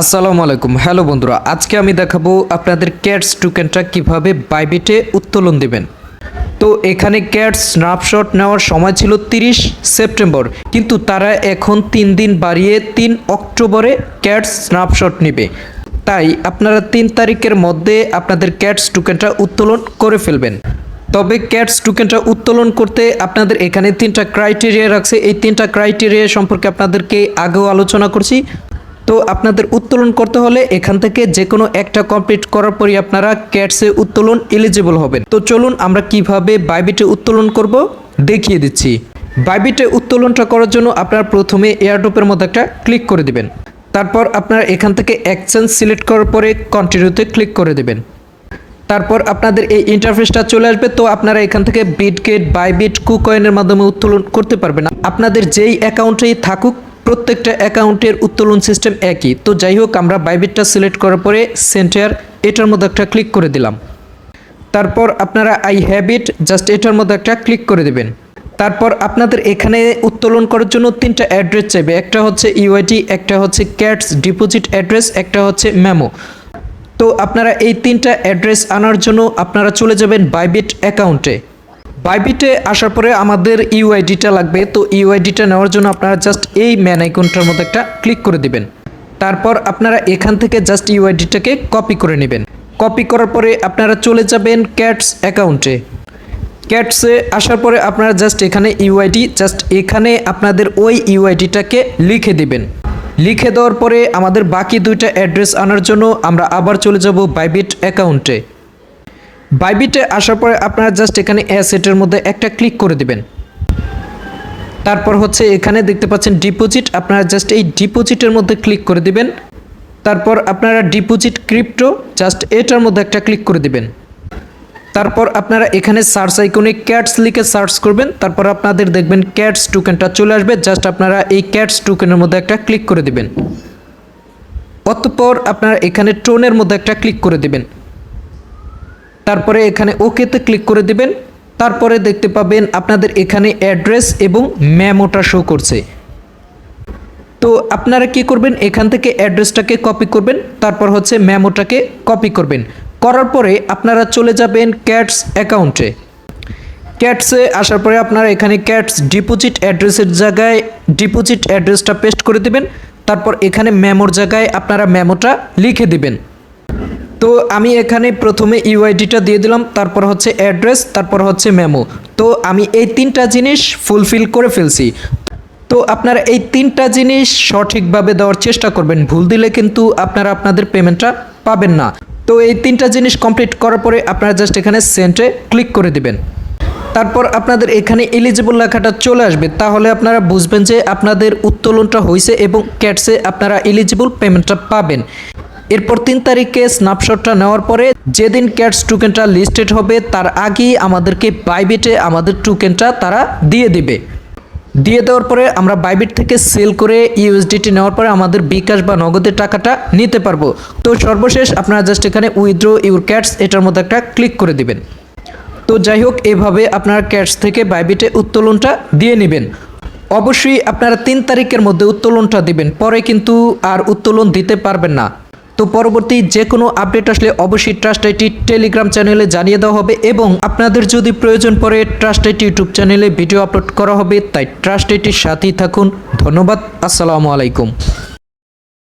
আসসালামু আলাইকুম। হ্যালো বন্ধুরা, আজকে আমি দেখাবো আপনাদের ক্যাটস টোকেনটা কীভাবে বাইবিটে উত্তোলন দেবেন। তো এখানে ক্যাটস স্ন্যাপশট নেওয়ার সময় ছিল তিরিশ সেপ্টেম্বর, কিন্তু তারা এখন তিন দিন বাড়িয়ে তিন অক্টোবরে ক্যাটস স্ন্যাপশট নেবে। তাই আপনারা তিন তারিখের মধ্যে আপনাদের ক্যাটস টোকেনটা উত্তোলন করে ফেলবেন। তবে ক্যাটস টোকেনটা উত্তোলন করতে আপনাদের এখানে তিনটা ক্রাইটেরিয়া রাখছে। এই তিনটা ক্রাইটেরিয়া সম্পর্কে আপনাদেরকে আগেও আলোচনা করছি। তো আপনাদের উত্তোলন করতে হলে এখান থেকে যে কোনো একটা কমপ্লিট করার পরই আপনারা ক্যাটসে উত্তোলন এলিজিবল হবেন। তো চলুন আমরা কীভাবে বাইবিটে উত্তোলন করব দেখিয়ে দিচ্ছি। বাইবিটে উত্তোলনটা করার জন্য আপনারা প্রথমে এয়ারড্রপের মধ্যে একটা ক্লিক করে দিবেন। তারপর আপনারা এখান থেকে এক্সচেঞ্জ সিলেক্ট করার পরে কন্টিনিউতে ক্লিক করে দেবেন। তারপর আপনাদের এই ইন্টারফেসটা চলে আসবে। তো আপনারা এখান থেকে বিটগেট বাইবিট কুকয়েনের মাধ্যমে উত্তোলন করতে পারবেন। আপনাদের যেই অ্যাকাউন্টেই থাকুক প্রত্যেকটা অ্যাকাউন্টের উত্তোলন সিস্টেম একই। তো যাই হোক, আমরা বাইবেটটা সিলেক্ট করার পরে সেন্টার এটার মধ্যে একটা ক্লিক করে দিলাম। তারপর আপনারা আই হ্যাভ ইট জাস্ট এটার মধ্যে একটা ক্লিক করে দেবেন। তারপর আপনাদের এখানে উত্তোলন করার জন্য তিনটা অ্যাড্রেস চাইবে। একটা হচ্ছে ইউআইটি একটা হচ্ছে ক্যাটস ডিপোজিট অ্যাড্রেস, একটা হচ্ছে মেমো। তো আপনারা এই তিনটা অ্যাড্রেস আনার জন্য আপনারা চলে যাবেন বাইবিট অ্যাকাউন্টে। বাইবিটে আসার পরে আমাদের ইউআইডিটা লাগবে। তো ইউআইডিটা নেওয়ার জন্য আপনারা জাস্ট এই ম্যান আইকনটার মধ্যে একটা ক্লিক করে দিবেন। তারপর আপনারা এখান থেকে জাস্ট ইউআইডিটাকে কপি করে নেবেন। কপি করার পরে আপনারা চলে যাবেন ক্যাটস অ্যাকাউন্টে ক্যাটসে আসার পরে আপনারা জাস্ট এখানে ইউআইডি জাস্ট এখানে আপনাদের ওই ইউআইডিটাকে লিখে দিবেন। লিখে দেওয়ার পরে আমাদের বাকি দুইটা অ্যাড্রেস আনার জন্য আমরা আবার চলে যাব বাইবিট অ্যাকাউন্টে বাইবিটে আসার পরে আপনারা জাস্ট এখানে অ্যাসেটের মধ্যে একটা ক্লিক করে দিবেন। তারপর হচ্ছে এখানে দেখতে পাচ্ছেন ডিপোজিট আপনারা জাস্ট এই ডিপোজিটের মধ্যে ক্লিক করে দিবেন। তারপর আপনারা ডিপোজিট ক্রিপ্টো জাস্ট এটার মধ্যে একটা ক্লিক করে দিবেন। তারপর আপনারা এখানে সার্চ আইকনে ক্যাটস লিখে সার্চ করবেন। তারপর আপনাদের দেখবেন ক্যাটস টোকেনটা চলে আসবে। জাস্ট আপনারা এই ক্যাটস টোকেনের মধ্যে একটা ক্লিক করে দিবেন। অতঃপর আপনারা এখানে টোনের মধ্যে একটা ক্লিক করে দিবেন। তারপরে এখানে ওকেতে ক্লিক করে দিবেন। তারপরে দেখতে পাবেন আপনাদের এখানে অ্যাড্রেস এবং ম্যামোটা শো করছে। তো আপনারা কি করবেন? এখান থেকে অ্যাড্রেসটাকে কপি করবেন, তারপর হচ্ছে ম্যামোটাকে কপি করবেন। করার পরে আপনারা চলে যাবেন ক্যাটস অ্যাকাউন্টে। ক্যাটসে আসার পরে আপনারা এখানে ক্যাটস ডিপোজিট অ্যাড্রেসের জায়গায় ডিপোজিট অ্যাড্রেসটা পেস্ট করে দিবেন। তারপর এখানে মেমোর জায়গায় আপনারা মেমোটা লিখে দিবেন। তো আমি এখানে প্রথমে ইউআইডিটা দিয়ে দিলাম, তারপর হচ্ছে অ্যাড্রেস তারপর হচ্ছে মেমো তো আমি এই তিনটা জিনিস ফুলফিল করে ফেলছি। তো আপনারা এই তিনটা জিনিস সঠিকভাবে দেওয়ার চেষ্টা করবেন। ভুল দিলে কিন্তু আপনারা আপনাদের পেমেন্টটা পাবেন না। তো এই তিনটা জিনিস কমপ্লিট করার পরে আপনারা জাস্ট এখানে সেন্টে ক্লিক করে দিবেন। তারপর আপনাদের এখানে এলিজিবল লেখাটা চলে আসবে। তাহলে আপনারা বুঝবেন যে আপনাদের উত্তোলনটা হয়েছে এবং ক্যাটসে আপনারা এলিজিবল পেমেন্টটা পাবেন। এরপর তিন তারিখে স্ন্যাপশটটা নেওয়ার পরে যেদিন ক্যাটস টোকেনটা লিস্টেড হবে, তার আগেই আমাদেরকে বাইবিটে আমাদের টোকেনটা তারা দিয়ে দিবে। দিয়ে দেওয়ার পরে আমরা বাইবিট থেকে সেল করে ইউএসডিটি নেওয়ার পরে আমাদের বিকাশ বা নগদের টাকাটা নিতে পারব। তো সর্বশেষ আপনারা জাস্ট এখানে উইথড্র ইউর ক্যাটস এটার মধ্যে একটা ক্লিক করে দিবেন। তো যাই হোক, এভাবে আপনারা ক্যাটস থেকে বাইবিটে উত্তোলনটা দিয়ে নেবেন। অবশ্যই আপনারা তিন তারিখের মধ্যে উত্তোলনটা দিবেন, পরে কিন্তু আর উত্তোলন দিতে পারবেন না। তো পরবর্তী যে কোনো আপডেট আসলে অবশ্যই ট্রাস্ট আইটি টেলিগ্রাম চ্যানেলে জানিয়ে দেওয়া হবে এবং আপনাদের যদি প্রয়োজন পড়ে ট্রাস্ট আইটি ইউটিউব চ্যানেলে ভিডিও আপলোড করা হবে, তাই ট্রাস্ট আইটির সাথেই থাকুন। ধন্যবাদ, আসসালামু আলাইকুম।